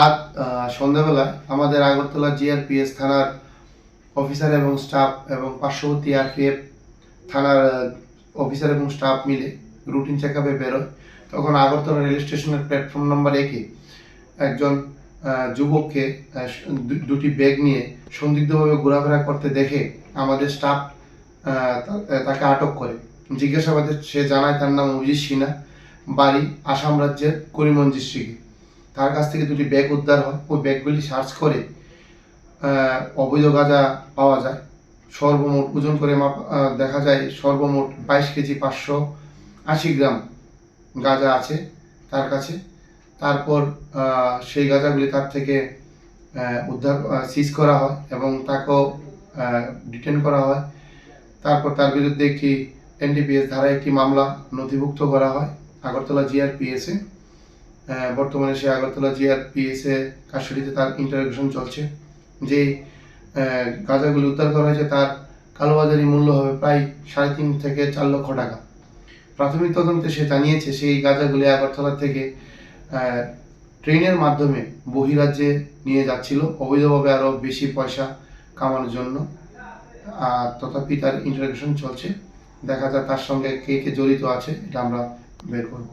আজ সন্ধ্যাবেলায় আমাদের আগরতলা জিআরপিএস থানার অফিসার এবং স্টাফ এবং পার্শ্ববর্তী আরপিএফ থানার অফিসার এবং স্টাফ মিলে রুটিন চেক আপে বেরোয়। তখন আগরতলা রেল স্টেশনের প্ল্যাটফর্ম নাম্বার একে একজন যুবককে দুটি ব্যাগ নিয়ে সন্দিগ্ধভাবে ঘোরাফেরা করতে দেখে আমাদের স্টাফ তাকে আটক করে। জিজ্ঞাসাবাদে সে জানায় তার নাম অভিজিৎ সিনহা, বাড়ি আসাম রাজ্যের করিমগঞ্জ ডিস্ট্রিক্টে তার কাছ থেকে দুটি ব্যাগ উদ্ধার হয়। ওই ব্যাগগুলি সার্চ করে অবৈধ গাঁজা পাওয়া যায়। সর্বমোট ওজন করে মাপ দেখা যায় সর্বমোট বাইশ কেজি পাঁচশো আশি গ্রাম গাঁজা আছে তার কাছে। তারপর সেই গাঁজাগুলি তার থেকে উদ্ধার সিজ করা হয় এবং তাকেও ডিটেন করা হয়। তারপর তার বিরুদ্ধে একটি এনডিপিএস ধারায় একটি মামলা নথিভুক্ত করা হয়। আগরতলা জিআরপিএসে বর্তমানে সে আগরতলা জিআরপিএসে কাস্টডিতে তার ইন্টারভিউশন চলছে। যে গাঁজাগুলি উদ্ধার করা হয়েছে তার কালোবাজারি মূল্য হবে প্রায় সাড়ে তিন থেকে চার লক্ষ টাকা। প্রাথমিক তদন্তে সে জানিয়েছে, সেই গাঁজাগুলি আগরতলা থেকে ট্রেনের মাধ্যমে বহিরাজ্যে নিয়ে যাচ্ছিল। অবৈধভাবে আরও বেশি পয়সা কামানোর জন্য। আর তথাপি তার ইন্টারোগেশন চলছে। দেখা যায় তার সঙ্গে কে কে জড়িত আছে, এটা আমরা বের করব।